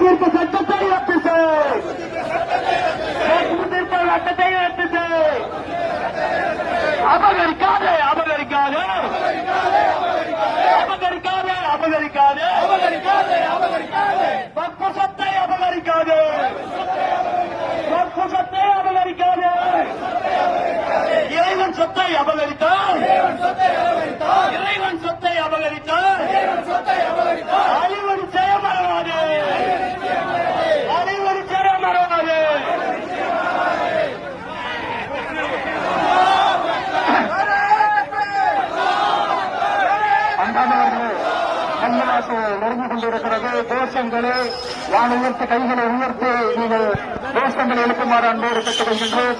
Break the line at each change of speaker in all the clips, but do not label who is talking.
தீர்ப்பு சட்டத்தை ரத்து தீர்ப்பு சட்டத்தை ரத்து அபகரிக்காதே அபகரிக்காதே அபகரிக்காதே அபகரிக்காதே.
அபகரிக்காதே அபகரிக்காதே.
வக்ஃபு சொத்தை அபகரிக்காதே. வக்ஃபு சொத்தை அபகரிக்காதே. இறைவன் சொத்தை அபகரித்தால் அன்பானவர்களே கன்னிவாசு கொண்டிருக்கிறது. கோஷங்களே வான் உயர்த்தி கைகளை உயர்த்தி நீங்கள் கோஷங்களை எழுப்புமாறு அன்போடு கேட்டுக் கொள்கின்றோம்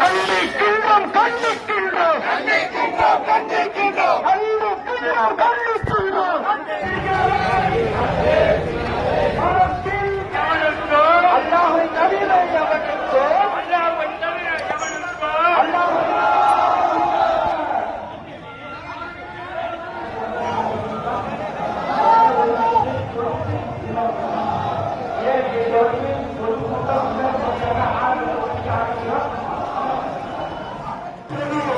கண்டிக்கின்றோம் கண்டிக்கின்றோம்
கண்டிக்கின்றோம் கண்டிக்கின்றோம்
கண்டிக்கின்றோம் அல்லாஹை தவிர எவனுக்கோ அல்லாஹ்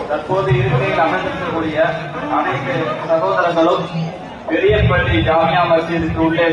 தற்போது இருக்கையில் அமர்ந்திருக்கக்கூடிய அனைத்து சகோதரர்களும் பெரியப்பள்ளி ஜாமியா மசீதுக்கு உள்ளே